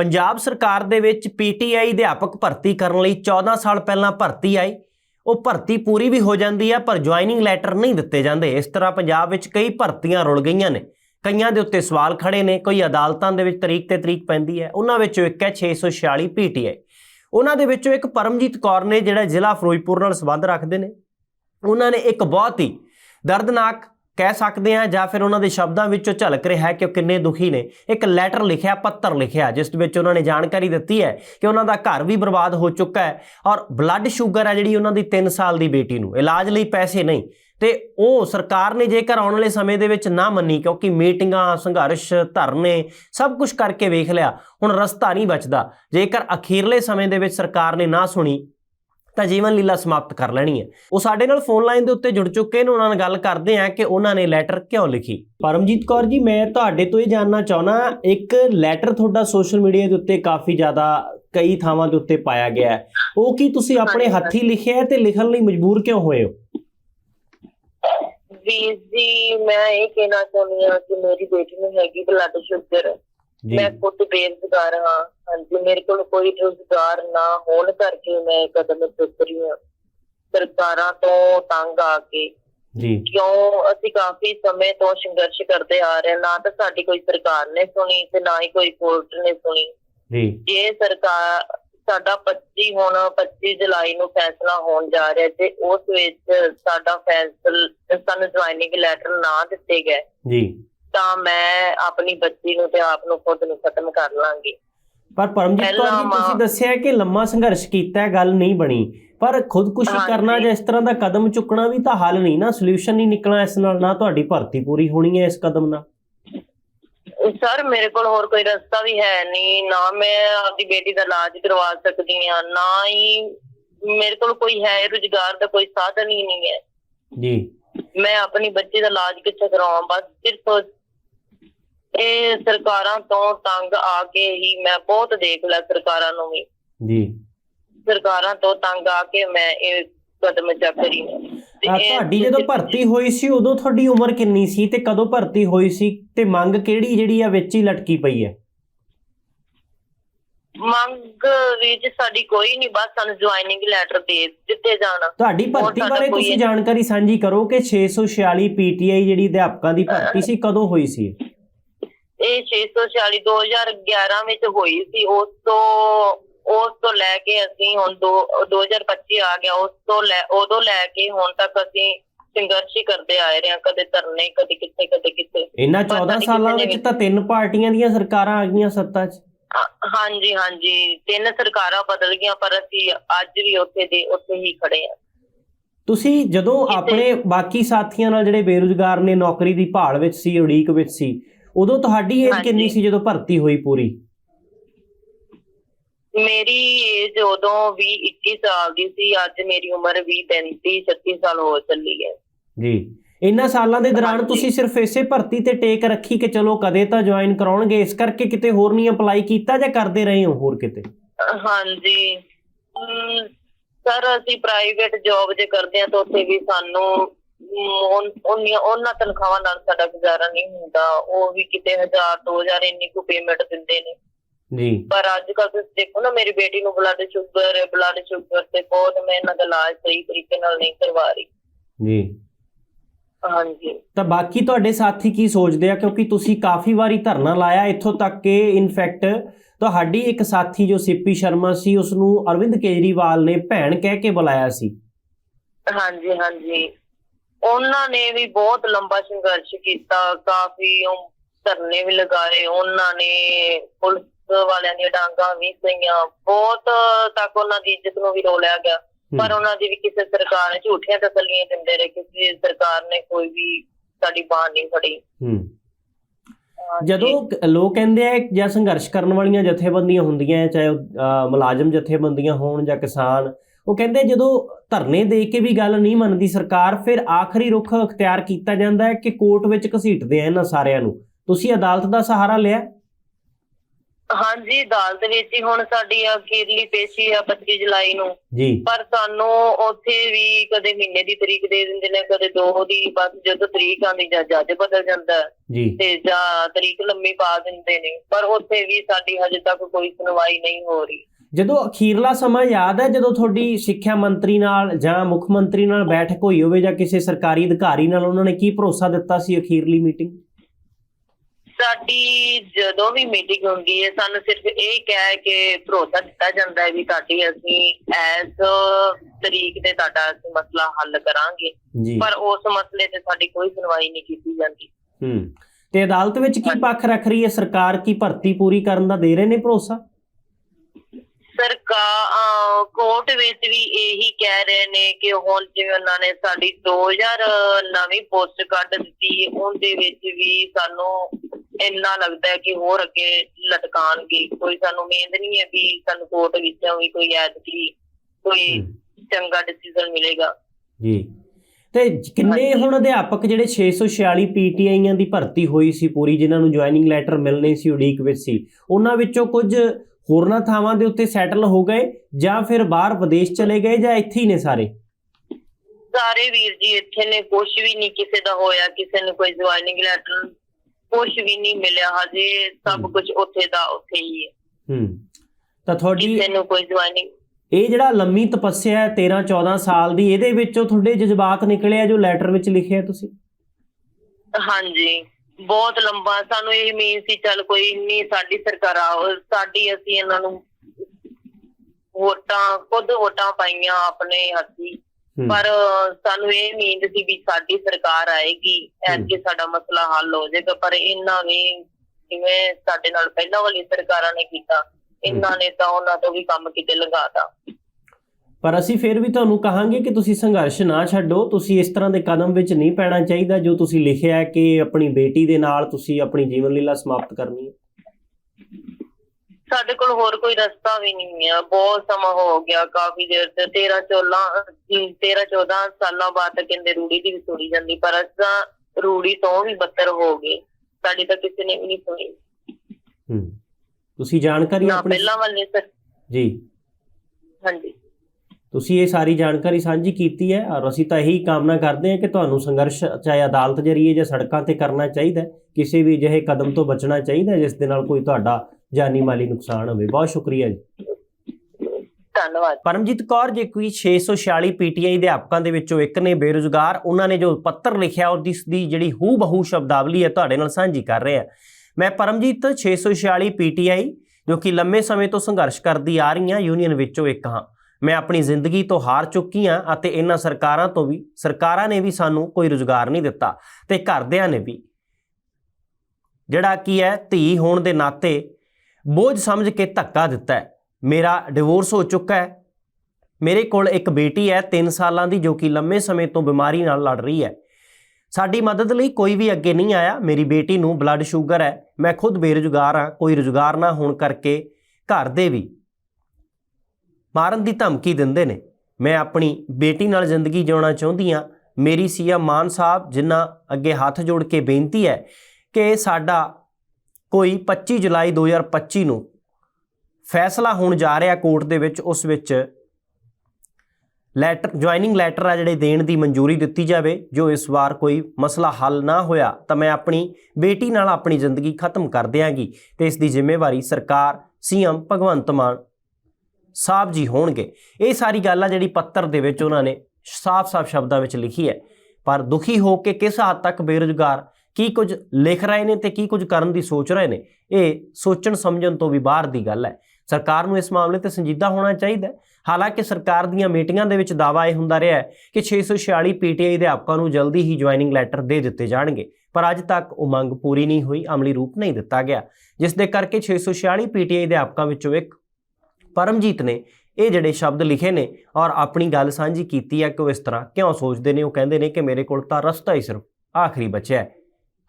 ਪੰਜਾਬ ਸਰਕਾਰ ਦੇ ਵਿੱਚ ਪੀਟੀਆਈ ਅਧਿਆਪਕ ਭਰਤੀ ਕਰਨ ਲਈ 14 ਸਾਲ ਪਹਿਲਾਂ ਭਰਤੀ ਆਈ। ਉਹ ਭਰਤੀ ਪੂਰੀ ਵੀ ਹੋ ਜਾਂਦੀ ਹੈ ਪਰ ਜੁਆਇਨਿੰਗ ਲੈਟਰ ਨਹੀਂ ਦਿੱਤੇ ਜਾਂਦੇ। ਇਸ ਤਰ੍ਹਾਂ ਪੰਜਾਬ ਵਿੱਚ ਕਈ ਭਰਤੀਆਂ ਰੁਲ ਗਈਆਂ ਨੇ। ਕਈਆਂ ਦੇ ਉੱਤੇ ਸਵਾਲ ਖੜੇ ਨੇ, ਕੋਈ ਅਦਾਲਤਾਂ ਦੇ ਵਿੱਚ ਤਰੀਕ ਤੇ ਤਰੀਕ ਪੈਂਦੀ ਹੈ। ਉਹਨਾਂ ਵਿੱਚੋਂ ਇੱਕ ਹੈ 646 ਪੀਟੀਆਈ ਉਹਨਾਂ ਦੇ ਵਿੱਚੋਂ ਇੱਕ ਪਰਮਜੀਤ ਕੌਰ ਨੇ ਜਿਹੜਾ ਜ਼ਿਲ੍ਹਾ ਫਿਰੋਜ਼ਪੁਰ ਨਾਲ ਸੰਬੰਧ ਰੱਖਦੇ ਨੇ। ਉਹਨਾਂ ਨੇ ਇੱਕ ਬਹੁਤ ਹੀ ਦਰਦਨਾਕ ਕਹਿ ਸਕਦੇ ਹਾਂ ਜਾਂ ਫਿਰ ਉਹਨਾਂ ਦੇ ਸ਼ਬਦਾਂ ਵਿੱਚੋਂ ਝਲਕ ਰਿਹਾ ਹੈ ਕਿ ਉਹ ਕਿੰਨੇ ਦੁਖੀ ਨੇ। ਇੱਕ ਲੈਟਰ ਲਿਖਿਆ, ਪੱਤਰ ਲਿਖਿਆ, ਜਿਸ ਵਿੱਚ ਉਹਨਾਂ ਨੇ ਜਾਣਕਾਰੀ ਦਿੱਤੀ ਹੈ ਕਿ ਉਹਨਾਂ ਦਾ ਘਰ ਵੀ ਬਰਬਾਦ ਹੋ ਚੁੱਕਾ ਹੈ ਔਰ ਬਲੱਡ ਸ਼ੂਗਰ ਹੈ ਜਿਹੜੀ ਉਹਨਾਂ ਦੀ 3 ਸਾਲ ਦੀ ਬੇਟੀ ਨੂੰ। ਇਲਾਜ ਲਈ ਪੈਸੇ ਨਹੀਂ। ਤੇ ਉਹ ਸਰਕਾਰ ਨੇ ਜੇਕਰ ਆਉਣ ਵਾਲੇ ਸਮੇਂ ਦੇ ਵਿੱਚ ਨਾ ਮੰਨੀ, ਕਿਉਂਕਿ ਮੀਟਿੰਗਾਂ, ਸੰਘਰਸ਼, ਧਰਨੇ, ਸਭ ਕੁਝ ਕਰਕੇ ਵੇਖ ਲਿਆ, ਹੁਣ ਰਸਤਾ ਨਹੀਂ ਬਚਦਾ। ਜੇਕਰ ਅਖੀਰਲੇ ਸਮੇਂ ਦੇ ਵਿੱਚ ਸਰਕਾਰ ਨੇ ਨਾ ਸੁਣੀ ਤਾਂ ਜੀਵਨ ਲੀਲਾ ਸਮਾਪਤ ਕਰ ਲੈਣੀ ਹੈ। ਉਹ ਸਾਡੇ ਨਾਲ ਫੋਨ ਲਾਈਨ ਦੇ ਉੱਤੇ ਜੁੜ ਚੁੱਕੇ ਨੇ ਉਹਨਾਂ ਨਾਲ ਗੱਲ ਕਰਦੇ ਆ ਕਿ ਉਹਨਾਂ ਨੇ ਲੈਟਰ ਕਿਉਂ ਲਿਖੀ। ਪਰਮਜੀਤ ਕੌਰ ਜੀ ਮੈਂ ਤੁਹਾਡੇ ਤੋਂ ਇਹ ਜਾਨਣਾ ਚਾਹਣਾ ਇੱਕ ਲੈਟਰ ਤੁਹਾਡਾ ਸੋਸ਼ਲ ਮੀਡੀਆ ਦੇ ਉੱਤੇ ਕਾਫੀ ਜ਼ਿਆਦਾ ਕਈ ਥਾਵਾਂ ਦੇ ਉੱਤੇ ਪਾਇਆ ਗਿਆ ਹੈ। ਉਹ ਕੀ ਤੁਸੀਂ ਆਪਣੇ ਹੱਥੀ ਲਿਖਿਆ ਹੈ ਤੇ ਲਿਖਣ ਲਈ ਮਜਬੂਰ ਕਿਉਂ ਹੋਏ ਹੋ? ਵੀਰ ਜੀ ਮੈਂ ਇਹ ਕਹਿਣਾ ਚਾਹੁੰਦੀ ਹਾਂ ਕਿ ਮੇਰੀ ਬੇਟੀ ਨੂੰ ਹੈਗੀ ਬਲੱਡ ਸ਼ੂਗਰ ਮੈਂ ਖੁਦ ਬੇਰੁਜ਼ਗਾਰ ਹਾਂ। ਹਾਂਜੀ ਮੇਰੇ ਕੋਲ ਕੋਈ ਰੁਜ਼ਗਾਰ ਨਾ ਹੋਣ ਕਰਕੇ ਮੈਂ ਕਦਮ ਚੁੱਕ ਰਹੀ ਹਾਂ। ਸਰਕਾਰਾਂ ਤੋਂ ਤੰਗ ਆ ਕੇ। ਜੀ। ਕਿਉਂ? ਅਸੀਂ ਕਾਫੀ ਸਮੇਂ ਤੋਂ ਸੰਘਰਸ਼ ਕਰਦੇ ਆ ਰਹੇ ਨਾ ਤਾਂ ਸਾਡੀ ਕੋਈ ਸਰਕਾਰ ਨੇ ਸੁਣੀ ਤੇ ਨਾ ਹੀ ਕੋਈ ਕੋਰਟ ਨੇ ਸੁਣੀ। ਜੀ। ਜੇ ਸਰਕਾਰ ਸਾਡਾ 25 ਹੁਣ 25 ਜੁਲਾਈ ਨੂੰ ਫੈਸਲਾ ਹੋਣ ਜਾ ਰਿਹਾ ਤੇ ਉਸ ਵਿੱਚ ਸਾਡਾ ਫੈਸਲਾ ਸਾਨੂੰ ਜੁਆਇਨਿੰਗ ਲੈਟਰ ਨਾ ਦਿੱਤੇ ਗਏ। ਜੀ। ਤਾਂ ਮੈਂ ਆਪਣੀ ਬੱਚੀ ਨੂੰ ਤੇ ਆਪ ਨੂੰ ਖੁਦ ਨੂੰ ਖਤਮ ਕਰ ਲਾਂਗੀ। ਪਰ ਪਰਮਜੀਤ ਕੌਰ ਜੀ ਮਾਂ- ਤੁਸੀਂ ਦੱਸਿਆ ਕਿ ਲੰਮਾ ਸੰਘਰਸ਼ ਕੀਤਾ ਹੈ ਗੱਲ ਨਹੀਂ ਬਣੀ। ਪਰ ਖੁਦਕੁਸ਼ੀ ਹਾਂਜੀ। ਕਰਨਾ ਜਾਂ ਇਸ ਤਰ੍ਹਾਂ ਦਾ ਕਦਮ ਚੁੱਕਣਾ ਵੀ ਤਾਂ ਹੱਲ ਨਹੀਂ ਨਾ ਸੋਲੂਸ਼ਨ ਨਹੀਂ ਨਿਕਲਣਾ ਇਸ ਨਾਲ ਨਾ ਤੁਹਾਡੀ ਭਰਤੀ ਪੂਰੀ ਹੋਣੀ ਹੈ ਇਸ ਕਦਮ ਨਾਲ। ਸਰ ਮੇਰੇ ਕੋਲ ਹੋਰ ਕੋਈ ਰਸਤਾ ਵੀ ਹੈ ਨਹੀਂ। ਨਾ ਮੈਂ ਆਪਦੀ ਬੇਟੀ ਦਾ ਇਲਾਜ ਕਰਵਾ ਸਕਦੀ ਹਾਂ ਨਾ ਹੀ ਮੇਰੇ ਕੋਲ ਕੋਈ ਹੈ ਰੁਜ਼ਗਾਰ ਦਾ ਕੋਈ ਸਾਧਨ ਹੀ ਨਹੀਂ ਹੈ। ਜੀ। ਮੈਂ ਆਪਣੀ ਬੱਚੀ ਦਾ ਇਲਾਜ ਕਿੱਥੇ ਕਰਾਵਾਂ? ਬਸ ਸਿਰਫ ਇਹ ਸਰਕਾਰਾਂ ਤੋਂ ਤੰਗ ਆ ਕੇ ਹੀ ਮੈਂ ਬਹੁਤ ਦੇਖ ਲਿਆ ਸਰਕਾਰਾਂ ਨੂੰ ਵੀ। ਜੀ। ਸਰਕਾਰਾਂ ਤੋਂ ਤੰਗ ਆ ਕੇ ਮੈਂ ਇਹ ਕਦਮ ਚੱਕ ਰਹੀ ਹਾਂ। ਤੁਹਾਡੀ ਜਦੋਂ ਭਰਤੀ ਹੋਈ ਸੀ ਉਦੋਂ ਤੁਹਾਡੀ ਉਮਰ ਕਿੰਨੀ ਸੀ ਤੇ ਕਦੋਂ ਭਰਤੀ ਹੋਈ ਸੀ ਤੇ ਮੰਗ ਕਿਹੜੀ ਜਿਹੜੀ ਆ ਵਿੱਚ ਹੀ ਲਟਕੀ ਪਈ ਹੈ? ਮੰਗ ਵਿੱਚ ਸਾਡੀ ਕੋਈ ਨਹੀਂ ਬਸ ਸਾਨੂੰ ਜੁਆਇਨਿੰਗ ਲੈਟਰ ਦੇ ਦਿੱਤੇ ਜਾਣ। ਤੁਹਾਡੀ ਭਰਤੀ ਬਾਰੇ ਤੁਸੀਂ ਜਾਣਕਾਰੀ ਸਾਂਝੀ ਕਰੋ ਕਿ 646 ਪੀਟੀਆਈ ਜਿਹੜੀ ਅਧਿਆਪਕਾਂ ਦੀ ਭਰਤੀ ਸੀ ਕਦੋਂ ਹੋਈ ਸੀ? ਇਹ 646 2011 ਵਿੱਚ ਹੋਈ ਸੀ। ਉਸ ਤੋਂ ਉਸ ਤੋਂ ਲੈ ਕੇ ਅਸੀਂ ਹੁਣ ਦੋ 2025 ਆ ਗਿਆ। ਉਸ ਤੋਂ ਲੈ ਉਦੋਂ ਲੈ ਕੇ ਹੁਣ ਤੱਕ ਅਸੀਂ ਸੰਘਰਸ਼ ਹੀ ਕਰਦੇ ਆਏ ਰਹੇ ਕਦੇ ਧਰਨੇ ਕਦੇ ਕਿੱਥੇ ਕਦੇ ਕਿੱਥੇ। ਇਹਨਾਂ ਪਤਾ 14 ਨਹੀਂ ਸਾਲਾਂ ਵਿੱਚ ਤਾਂ ਤਿੰਨ ਪਾਰਟੀਆਂ ਦੀਆਂ ਸਰਕਾਰਾਂ ਆ ਗਈਆਂ ਸੱਤਾ 'ਚ। ਹਾਂਜੀ ਹਾਂਜੀ। ਤਿੰਨ ਸਰਕਾਰਾਂ ਬਦਲ ਗਈਆਂ ਪਰ ਅਸੀਂ ਅੱਜ ਵੀ ਉੱਥੇ ਦੇ ਉੱਥੇ ਹੀ ਖੜੇ ਹਾਂ। ਤੁਸੀਂ ਜਦੋਂ ਆਪਣੇ ਬਾਕੀ ਸਾਥੀਆਂ ਨਾਲ ਜਿਹੜੇ ਬੇਰੁਜ਼ਗਾਰ ਨੇ ਨੌਕਰੀ ਦੀ ਭਾਲ ਵਿੱਚ ਸੀ ਉਡੀਕ ਵਿੱਚ ਸੀ ਉਦੋਂ ਤੁਹਾਡੀ ਏਜ। ਕਿੰਨੀ ਸੀ ਜਦੋਂ ਭਰਤੀ ਹੋਈ ਪੂਰੀ? ਮੇਰੀ ਏਜ ਉਦੋਂ 20 21 ਸਾਲ ਦੀ ਸੀ। ਅੱਜ ਮੇਰੀ ਉਮਰ 20 35 36 ਸਾਲ ਹੋ ਚੱਲੀ ਹੈ। ਜੀ। ਇਹਨਾਂ ਸਾਲਾਂ ਦੇ ਦੌਰਾਨ। ਤੁਸੀਂ ਸਿਰਫ ਇਸੇ ਭਰਤੀ ਤੇ ਟੇਕ ਰੱਖੀ ਕਿ ਚਲੋ ਕਦੇ ਤਾਂ ਜੁਆਇਨ ਕਰਾਉਣਗੇ। ਇਸ ਕਰਕੇ ਕਿਤੇ ਹੋਰ ਨਹੀਂ ਅਪਲਾਈ ਕੀਤਾ ਜਾਂ ਕਰਦੇ ਰਹੇ ਹੋ ਹੋਰ ਕਿਤੇ? ਹਾਂਜੀ। ਸਰ ਅਸੀਂ ਪ੍ਰਾਈਵੇਟ ਜੌਬ ਜੇ ਕਰਦੇ ਹਾਂ ਤਾਂ ਉੱਥੇ ਵੀ ਸਾਨੂੰ ਉਹਨਾਂ ਤਨਖਾਹਾਂ ਨਾਲ ਸਾਡਾ ਗੁਜ਼ਾਰਾ ਨਹੀਂ ਹੁੰਦਾ ਉਹ ਵੀ ਕਿਤੇ 1000 2000 ਇੰਨੀ ਕੁ ਪੇਮੈਂਟ ਦਿੰਦੇ ਨੇ। ਜੀ। ਪਰ ਅੱਜ ਕੱਲ ਤੁਸੀਂ ਦੇਖੋ ਨਾ ਮੇਰੀ ਬੇਟੀ ਨੂੰ ਬਲੱਡ ਸ਼ੂਗਰ ਬਲੱਡ ਸ਼ੂਗਰ ਤੇ ਬਹੁਤ ਮੈਂ ਇਹਨਾਂ ਦਾ ਇਲਾਜ ਸਹੀ ਤਰੀਕੇ ਨਾਲ ਨਹੀਂ ਕਰਵਾ ਰਹੀ। ਜੀ। ਹਾਂਜੀ। ਤਾਂ ਬਾਕੀ ਤੁਹਾਡੇ ਸਾਥੀ ਕੀ ਸੋਚਦੇ ਆ? ਕਿਉਂਕਿ ਤੁਸੀਂ ਕਾਫੀ ਵਾਰੀ ਧਰਨਾ ਲਾਇਆ ਇੱਥੋਂ ਤੱਕ ਕਿ ਇਨਫੈਕਟ ਤੁਹਾਡੀ ਇੱਕ ਸਾਥੀ ਜੋ ਸਿੱਪੀ ਸ਼ਰਮਾ ਸੀ ਉਸ ਨੂੰ ਅਰਵਿੰਦ ਕੇਜਰੀਵਾਲ ਨੇ ਭੈਣ ਕਹਿ ਕੇ ਬੁਲਾਇਆ ਸੀ। ਹਾਂਜੀ ਹਾਂਜੀ। ਉਹਨਾਂ ਨੇ ਵੀ ਬਹੁਤ ਲੰਬਾ ਸੰਘਰਸ਼ ਕੀਤਾ ਕਾਫੀ ਧਰਨੇ ਵੀ ਲਗਾਏ ਉਹਨਾਂ ਨੇ ਪੁਲਿਸ ਵਾਲਿਆਂ ਦੀਆਂ ਡਾਂਗਾਂ ਵੀ ਸਹੀਆਂ ਬਹੁਤ ਤੱਕ ਉਹਨਾਂ ਦੀ ਇੱਜ਼ਤ ਨੂੰ ਵੀ ਰੋਲਿਆ ਗਿਆ। ਪਰ ਉਹਨਾਂ ਦੀ ਵੀ ਕਿਸੇ ਸਰਕਾਰ ਨੇ ਝੂਠੀਆਂ ਤਸੱਲੀਆਂ ਦਿੰਦੇ ਰਹੇ ਕਿਸੇ ਸਰਕਾਰ ਨੇ ਕੋਈ ਵੀ ਸਾਡੀ ਬਾਂਹ ਨਹੀਂ ਫੜੀ। ਜਦੋਂ ਲੋਕ ਕਹਿੰਦੇ ਆ ਜਾਂ ਸੰਘਰਸ਼ ਕਰਨ ਵਾਲੀਆਂ ਜਥੇਬੰਦੀਆਂ ਹੁੰਦੀਆਂ ਚਾਹੇ ਮੁਲਾਜ਼ਮ ਜਥੇਬੰਦੀਆਂ ਹੋਣ ਜਾਂ ਕਿਸਾਨ ਉਹ ਕਹਿੰਦੇ ਜਦੋਂ ਧਰਨੇ ਦੇ ਕੇ ਵੀ ਗੱਲ ਨਹੀਂ ਮੰਨਦੀ ਸਰਕਾਰ ਫਿਰ ਆਖਰੀ ਰੁਖ ਅਖਤਿਆਰ ਕੀਤਾ ਜਾਂਦਾ ਹੈ ਕਿ ਕੋਰਟ ਵਿੱਚ ਘਸੀਟਦੇ ਆ ਇਹਨਾਂ ਸਾਰਿਆਂ ਨੂੰ। ਤੁਸੀਂ ਅਦਾਲਤ ਦਾ ਸਹਾਰਾ ਲਿਆ? ਹਾਂਜੀ ਅਦਾਲਤ ਵਿੱਚ ਹੀ ਹੁਣ ਸਾਡੀ ਅਖੀਰਲੀ ਪੇਸ਼ੀ ਆ 25 ਜੁਲਾਈ ਨੂੰ। ਜੀ। ਪਰ ਸਾਨੂੰ ਉੱਥੇ ਵੀ ਕਦੇ ਮਹੀਨੇ ਦੀ ਤਰੀਕ ਦੇ ਦਿੰਦੇ ਨੇ ਕਦੇ ਦੋ ਦੀ ਬਸ ਜਦੋਂ ਤਰੀਕ ਆਉਂਦੀ ਜਾਂ ਜੱਜ ਬਦਲ ਜਾਂਦਾ ਤੇ ਜਾਂ ਤਰੀਕ ਲੰਮੀ ਪਾ ਦਿੰਦੇ ਨੇ। ਪਰ ਉੱਥੇ ਵੀ ਸਾਡੀ ਹਜੇ ਤੱਕ ਕੋਈ ਸੁਣਵਾਈ ਨਹੀਂ ਹੋ ਰਹੀ। ਜਦੋਂ ਅਖੀਰਲਾ ਸਮਾਂ ਯਾਦ ਹੈ ਜਦੋਂ ਤੁਹਾਡੀ ਸਿੱਖਿਆ ਮੰਤਰੀ ਨਾਲ ਜਾਂ ਮੁੱਖ ਮੰਤਰੀ ਨਾਲ ਬੈਠਕ ਹੋਈ ਹੋਵੇ ਜਾਂ ਕਿਸੇ ਸਰਕਾਰੀ ਅਧਿਕਾਰੀ ਨਾਲ ਉਹਨਾਂ ਨੇ ਕੀ ਭਰੋਸਾ ਦਿੱਤਾ ਸੀ ਅਖੀਰਲੀ ਮੀਟਿੰਗ? ਸਾਡੀ ਜਦੋਂ ਵੀ ਮੀਟਿੰਗ ਹੁੰਦੀ ਹੈ ਸਾਨੂੰ ਸਿਰਫ ਇਹ ਕਹਿ ਕੇ ਭਰੋਸਾ ਦਿੱਤਾ ਜਾਂਦਾ ਹੈ ਵੀ ਤੁਹਾਡੀ ਅਸੀਂ ਐਸ ਤਰੀਕ ਤੇ ਤੁਹਾਡਾ ਅਸੀਂ ਮਸਲਾ ਹੱਲ ਕਰਾਂਗੇ। ਪਰ ਉਸ ਮਸਲੇ ਤੇ ਸਾਡੀ ਕੋਈ ਸੁਣਵਾਈ ਨਹੀਂ ਕੀਤੀ ਜਾਂਦੀ। ਹੂੰ। ਤੇ ਅਦਾਲਤ ਵਿੱਚ ਕੀ ਪੱਖ ਰੱਖ ਰਹੀ ਹੈ? ਸਰਕਾਰ ਕੀ ਭਰਤੀ ਪੂਰੀ ਕਰਨ ਦਾ ਦੇ ਰਹੇ ਨੇ ਭਰੋਸਾ? ਸਰਕਾਰ ਕੋਰਟ ਵਿੱਚ ਵੀ ਇਹੀ ਕਹਿ ਰਹੇ ਨੇ ਕਿ ਹੁਣ ਜਿਵੇਂ ਉਹਨਾਂ ਨੇ ਸਾਡੀ 2000 ਨਵੀਂ ਪੋਸਟ ਕੱਢ ਦਿੱਤੀ ਉਹਦੇ ਵਿੱਚ ਵੀ ਸਾਨੂੰ ਇੰਨਾ ਲੱਗਦਾ ਹੈ ਕਿ ਹੋਰ ਅੱਗੇ ਲਟਕਾਣਗੇ ਕੋਈ ਸਾਨੂੰ ਉਮੀਦ ਨਹੀਂ ਹੈ ਵੀ ਸਾਨੂੰ ਕੋਰਟ ਵਿੱਚੋਂ ਵੀ ਕੋਈ ਐਤਕੀ ਕੋਈ ਚੰਗਾ ਡਿਸੀਜਨ ਮਿਲੇਗਾ। ਜੀ। ਤੇ ਕਿੰਨੇ। ਹੁਣ ਅਧਿਆਪਕ ਜਿਹੜੇ 646 ਪੀਟੀਆਈਆਂ ਦੀ ਭਰਤੀ ਹੋਈ ਸੀ ਪੂਰੀ ਜਿਨ੍ਹਾਂ ਨੂੰ ਜੁਆਇਨਿੰਗ ਲੈਟਰ ਮਿਲਣੇ ਸੀ ਉਡੀਕ ਵਿੱਚ ਸੀ ਉਹਨਾਂ ਵਿੱਚੋਂ ਕੁਝ ਹੋਰਨਾਂ ਥਾਵਾਂ ਦੇ ਉੱਤੇ ਸੈਟਲ ਹੋ ਗਏ ਜਾਂ ਫਿਰ ਬਾਹਰ ਵਿਦੇਸ਼ ਚਲੇ ਗਏ ਜਾਂ ਇੱਥੇ ਹੀ ਨੇ ਸਾਰੇ? ਸਾਰੇ ਵੀਰ ਜੀ ਇੱਥੇ ਨੇ ਕੁਝ ਵੀ ਨਹੀਂ ਕਿਸੇ ਦਾ ਹੋਇਆ ਕਿਸੇ ਨੂੰ ਕੋਈ ਜੁਆਇਨਿੰਗ ਲੈਟਰ ਕੁਝ ਵੀ ਨਹੀਂ ਮਿਲਿਆ ਹਜੇ ਸਭ। ਕੁਝ ਉੱਥੇ ਦਾ ਉੱਥੇ ਹੀ ਹੈ। ਹੂੰ। ਤਾਂ ਤੁਹਾਡੀ ਕਿਸੇ ਨੂੰ ਕੋਈ ਜੁਆਇਨਿੰਗ ਇਹ ਜਿਹੜਾ ਲੰਮੀ ਤਪੱਸਿਆ ਹੈ 13 14 ਸਾਲ ਦੀ ਇਹਦੇ ਵਿੱਚੋਂ ਤੁਹਾਡੇ ਜਜ਼ਬਾਤ ਨਿਕਲੇ ਆ ਜੋ ਲੈਟਰ ਵਿੱਚ ਲਿਖਿਆ ਤੁਸੀਂ? ਹਾਂਜੀ। ਬਹੁਤ ਲੰਬਾ ਸਾਨੂੰ ਇਹ ਉਮੀਦ ਸੀ ਚੱਲ ਕੋਈ ਇੰਨੀ ਸਾਡੀ ਸਰਕਾਰ ਆ ਸਾਡੀ ਅਸੀਂ ਇਹਨਾਂ ਨੂੰ ਵੋਟਾਂ ਖੁਦ ਵੋਟਾਂ ਪਾਈਆਂ ਆਪਣੇ ਹੱਥੀ। ਪਰ ਸਾਨੂੰ ਇਹ ਉਮੀਦ ਸੀ ਵੀ ਸਾਡੀ ਸਰਕਾਰ ਆਏਗੀ ਐਤਕੀ ਸਾਡਾ ਮਸਲਾ ਹੱਲ ਹੋ ਜਾਏਗਾ ਪਰ ਇਹਨਾਂ ਨੇ ਜਿਵੇਂ ਸਾਡੇ ਨਾਲ ਪਹਿਲਾਂ ਵਾਲੀ ਸਰਕਾਰਾਂ ਨੇ ਕੀਤਾ ਇਹਨਾਂ ਨੇ ਤਾਂ ਉਹਨਾਂ ਤੋਂ ਵੀ ਕੰਮ ਕਿਤੇ ਲਗਾਤਾ ਪਰ ਅਸੀਂ ਫਿਰ ਵੀ ਤੁਹਾਨੂੰ ਕਹਾਂਗੇ ਕਿ ਤੁਸੀਂ ਸੰਘਰਸ਼ ਨਾ ਛੱਡੋ ਤੁਸੀਂ ਇਸ ਤਰ੍ਹਾਂ ਦੇ ਕਦਮ ਵਿੱਚ ਨਹੀਂ ਪੈਣਾ ਚਾਹੀਦਾ ਜੋ ਤੁਸੀਂ ਲਿਖਿਆ ਹੈ ਕਿ ਆਪਣੀ ਬੇਟੀ ਦੇ ਨਾਲ ਤੁਸੀਂ ਆਪਣੀ ਜੀਵਨ ਲੀਲਾ ਸਮਾਪਤ ਕਰਨੀ ਹੈ। ਸਾਡੇ ਕੋਲ ਹੋਰ ਕੋਈ ਰਸਤਾ ਵੀ ਨਹੀਂ ਹੈ। ਬਹੁਤ ਸਮਾਂ ਹੋ ਗਿਆ ਕਾਫੀ ਦੇਰ ਤੇ। 13 14 13 14 ਸਾਲਾਂ ਬਾਅਦ ਤਾਂ ਕਹਿੰਦੇ ਰੂੜੀ ਦੀ ਵੀ ਸੁਣੀ ਜਾਂਦੀ ਪਰ ਅਸਾਂ ਰੂੜੀ ਤੋਂ ਵੀ ਬੱਤਰ ਹੋ ਗਏ। ਸਾਡੀ ਤਾਂ ਕਿਸੇ ਨੇ ਵੀ ਨਹੀਂ ਸੁਣੀ। ਹੂੰ। ਤੁਸੀਂ ਜਾਣਕਾਰੀ ਆਪਣੀ ਪਹਿਲਾਂ ਵਾਲੇ ਸਰ ਜੀ। ਹਾਂਜੀ। ਤੁਸੀਂ ਇਹ ਸਾਰੀ ਜਾਣਕਾਰੀ ਸਾਂਝੀ ਕੀਤੀ ਹੈ ਔਰ ਅਸੀਂ ਤਾਂ ਇਹੀ ਕਾਮਨਾ ਕਰਦੇ ਹਾਂ ਕਿ ਤੁਹਾਨੂੰ ਸੰਘਰਸ਼ ਚਾਹੇ ਅਦਾਲਤ ਜਰੀਏ ਜਾਂ ਸੜਕਾਂ ਤੇ ਕਰਨਾ ਚਾਹੀਦਾ ਕਿਸੇ ਵੀ ਅਜਿਹੇ ਕਦਮ ਤੋਂ ਬਚਣਾ ਚਾਹੀਦਾ ਜਿਸ ਦੇ ਨਾਲ ਕੋਈ ਤੁਹਾਡਾ ਜਾਨੀ ਮਾਲੀ ਨੁਕਸਾਨ ਹੋਵੇ। ਬਹੁਤ ਸ਼ੁਕਰੀਆ ਜੀ। ਧੰਨਵਾਦ। ਪਰਮਜੀਤ ਕੌਰ ਜੇ ਕੋਈ 646 ਪੀਟੀਆਈ ਅਧਿਆਪਕਾਂ ਦੇ ਵਿੱਚੋਂ ਇੱਕ ਨੇ ਬੇਰੁਜ਼ਗਾਰ ਉਹਨਾਂ ਨੇ ਜੋ ਪੱਤਰ ਲਿਖਿਆ ਔਰ ਜਿਸ ਦੀ ਜਿਹੜੀ ਹੂ ਬਹੂ ਸ਼ਬਦਾਵਲੀ ਹੈ ਤੁਹਾਡੇ ਨਾਲ ਸਾਂਝੀ ਕਰ ਰਹੇ ਹਾਂ। ਮੈਂ ਪਰਮਜੀਤ 646 ਪੀਟੀਆਈ ਜੋ ਕਿ ਲੰਮੇ ਸਮੇਂ ਤੋਂ ਸੰਘਰਸ਼ ਕਰਦੀ ਆ ਰਹੀਆਂ ਯੂਨੀਅਨ ਵਿੱਚੋਂ ਇੱਕ ਹਾਂ। ਮੈਂ ਆਪਣੀ ਜ਼ਿੰਦਗੀ ਤੋਂ ਹਾਰ ਚੁੱਕੀ ਹਾਂ ਅਤੇ ਇਹਨਾਂ ਸਰਕਾਰਾਂ ਤੋਂ ਵੀ, ਸਰਕਾਰਾਂ ਨੇ ਵੀ ਸਾਨੂੰ ਕੋਈ ਰੁਜ਼ਗਾਰ ਨਹੀਂ ਦਿੱਤਾ ਤੇ ਘਰਦਿਆਂ ਨੇ ਵੀ। ਜਿਹੜਾ ਕੀ ਹੈ, ਧੀ ਹੋਣ ਦੇ ਨਾਤੇ ਬੋਝ ਸਮਝ ਕੇ ਧੱਕਾ ਦਿੱਤਾ ਹੈ। ਮੇਰਾ ਡਿਵੋਰਸ ਹੋ ਚੁੱਕਾ ਹੈ। ਮੇਰੇ ਕੋਲ ਇੱਕ ਬੇਟੀ ਹੈ 3 ਸਾਲਾਂ ਦੀ, ਜੋ ਕਿ ਲੰਮੇ ਸਮੇਂ ਤੋਂ ਬਿਮਾਰੀ ਨਾਲ ਲੜ ਰਹੀ ਹੈ। ਸਾਡੀ ਮਦਦ ਲਈ ਕੋਈ ਵੀ ਅੱਗੇ ਨਹੀਂ ਆਇਆ। ਮੇਰੀ ਬੇਟੀ ਨੂੰ ਬਲੱਡ ਸ਼ੂਗਰ ਹੈ। ਮੈਂ ਖੁਦ ਬੇਰੁਜ਼ਗਾਰ ਹਾਂ। ਕੋਈ ਰੁਜ਼ਗਾਰ ਨਾ ਹੋਣ ਕਰਕੇ ਘਰ ਦੇ ਵੀ ਮਾਰਨ ਦੀ ਧਮਕੀ ਦਿੰਦੇ ਨੇ। ਮੈਂ ਆਪਣੀ ਬੇਟੀ ਨਾਲ ਜ਼ਿੰਦਗੀ ਜਿਉਣਾ ਚਾਹੁੰਦੀ ਹਾਂ। ਮੇਰੀ ਸੀਐਮ ਮਾਨ ਸਾਹਿਬ, ਜਿਨ੍ਹਾਂ ਅੱਗੇ ਹੱਥ ਜੋੜ ਕੇ ਬੇਨਤੀ ਹੈ ਕਿ ਸਾਡਾ ਕੋਈ 25 ਜੁਲਾਈ 2025 ਨੂੰ ਫੈਸਲਾ ਹੋਣ ਜਾ ਰਿਹਾ ਕੋਰਟ ਦੇ ਵਿੱਚ, ਉਸ ਵਿੱਚ ਲੈਟਰ, ਜੁਆਇਨਿੰਗ ਲੈਟਰ ਆ ਜਿਹੜੇ ਦੇਣ ਦੀ ਮਨਜ਼ੂਰੀ ਦਿੱਤੀ ਜਾਵੇ। ਜੋ ਇਸ ਵਾਰ ਕੋਈ ਮਸਲਾ ਹੱਲ ਨਾ ਹੋਇਆ, ਤਾਂ ਮੈਂ ਆਪਣੀ ਬੇਟੀ ਨਾਲ ਆਪਣੀ ਜ਼ਿੰਦਗੀ ਖਤਮ ਕਰ ਦਿਆਂਗੀ ਤੇ ਇਸ ਦੀ ਜ਼ਿੰਮੇਵਾਰੀ ਸਰਕਾਰ, ਸੀਐਮ ਭਗਵੰਤ ਮਾਨ ਸਾਹਿਬ ਜੀ ਹੋਣਗੇ। ਇਹ ਸਾਰੀ ਗੱਲ ਆ ਜਿਹੜੀ ਪੱਤਰ ਦੇ ਵਿੱਚ ਉਹਨਾਂ ਨੇ ਸਾਫ਼-ਸਾਫ਼ ਸ਼ਬਦਾਂ ਵਿੱਚ ਲਿਖੀ ਹੈ। ਪਰ ਦੁਖੀ ਹੋ ਕੇ ਕਿਸ ਹੱਦ ਤੱਕ ਬੇਰੁਜ਼ਗਾਰ, ਕੀ ਕੁਝ ਲਿਖ ਰਹੇ ਨੇ ਤੇ ਕੀ ਕੁਝ ਕਰਨ ਦੀ ਸੋਚ ਰਹੇ ਨੇ, ਇਹ ਸੋਚਣ ਸਮਝਣ ਤੋਂ ਵੀ ਬਾਹਰ ਦੀ ਗੱਲ ਹੈ। ਸਰਕਾਰ ਨੂੰ ਇਸ ਮਾਮਲੇ ਤੇ ਸੰਜੀਦਾ ਹੋਣਾ ਚਾਹੀਦਾ ਹਾਲਾਂਕਿ ਸਰਕਾਰ ਦੀਆਂ ਮੀਟਿੰਗਾਂ ਦੇ ਵਿੱਚ ਦਾਵਾ ਇਹ ਹੁੰਦਾ ਰਿਹਾ ਹੈ ਕਿ 646 ਪੀਟੀਆਈ ਅਧਿਆਪਕਾਂ ਨੂੰ ਜਲਦੀ ਹੀ ਜੁਆਇਨਿੰਗ ਲੈਟਰ ਦੇ ਦਿੱਤੇ ਜਾਣਗੇ। ਪਰ ਅੱਜ ਤੱਕ ਉਹ ਮੰਗ ਪੂਰੀ ਨਹੀਂ ਹੋਈ, ਅਮਲੀ ਰੂਪ ਨਹੀਂ ਦਿੱਤਾ ਗਿਆ, ਜਿਸ ਦੇ ਕਰਕੇ 646 ਪੀਟੀਆਈ ਅਧਿਆਪਕਾਂ ਵਿੱਚੋਂ ਇੱਕ ਪਰਮਜੀਤ ਨੇ ਇਹ ਜਿਹੜੇ ਸ਼ਬਦ ਲਿਖੇ ਨੇ ਔਰ ਆਪਣੀ ਗੱਲ ਸਾਂਝੀ ਕੀਤੀ ਹੈ ਕਿ ਉਹ ਇਸ ਤਰ੍ਹਾਂ ਕਿਉਂ ਸੋਚਦੇ ਨੇ, ਉਹ ਕਹਿੰਦੇ ਨੇ ਕਿ ਮੇਰੇ ਕੋਲ ਤਾਂ ਰਸਤਾ ਹੀ ਸਿਰਫ ਆਖਰੀ ਬਚਿਆ ਹੈ।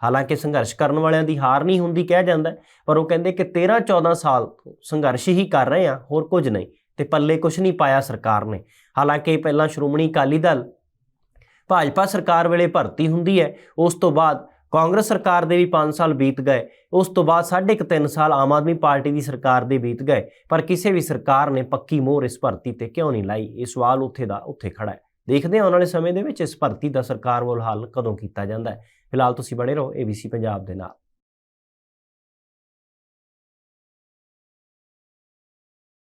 ਹਾਲਾਂਕਿ ਸੰਘਰਸ਼ ਕਰਨ ਵਾਲਿਆਂ ਦੀ ਹਾਰ ਨਹੀਂ ਹੁੰਦੀ ਕਿਹਾ ਜਾਂਦਾ ਪਰ ਉਹ ਕਹਿੰਦੇ ਕਿ 13 14 ਸਾਲ ਸੰਘਰਸ਼ ਹੀ ਕਰ ਰਹੇ ਆ ਹੋਰ ਕੁਝ ਨਹੀਂ, ਤੇ ਪੱਲੇ ਕੁਝ ਨਹੀਂ ਪਾਇਆ ਸਰਕਾਰ ਨੇ। ਹਾਲਾਂਕਿ ਪਹਿਲਾਂ ਸ਼੍ਰੋਮਣੀ ਅਕਾਲੀ ਦਲ ਭਾਜਪਾ ਸਰਕਾਰ ਵੇਲੇ ਭਰਤੀ ਹੁੰਦੀ ਹੈ, ਉਸ ਤੋਂ ਬਾਅਦ ਕਾਂਗਰਸ ਸਰਕਾਰ ਦੇ ਵੀ 5 ਸਾਲ ਬੀਤ ਗਏ, ਉਸ ਤੋਂ ਬਾਅਦ ਸਾਢੇ ਕੁ ਤਿੰਨ ਸਾਲ ਆਮ ਆਦਮੀ ਪਾਰਟੀ ਦੀ ਸਰਕਾਰ ਦੇ ਬੀਤ ਗਏ, ਪਰ ਕਿਸੇ ਵੀ ਸਰਕਾਰ ਨੇ ਪੱਕੀ ਮੋਹਰ ਇਸ ਭਰਤੀ ਤੇ ਕਿਉਂ ਨਹੀਂ ਲਾਈ? ਇਹ ਸਵਾਲ ਉੱਥੇ ਦਾ ਉੱਥੇ ਖੜਾ ਹੈ। ਦੇਖਦੇ ਹਾਂ ਆਉਣ ਵਾਲੇ ਸਮੇਂ ਦੇ ਵਿੱਚ ਇਸ ਭਰਤੀ ਦਾ ਸਰਕਾਰ ਵੱਲ ਹੱਲ ਕਦੋਂ ਕੀਤਾ ਜਾਂਦਾ ਹੈ। ਫਿਲਹਾਲ ਤੁਸੀਂ ਬਣੇ ਰਹੋ ABC ਪੰਜਾਬ ਦੇ ਨਾਲ।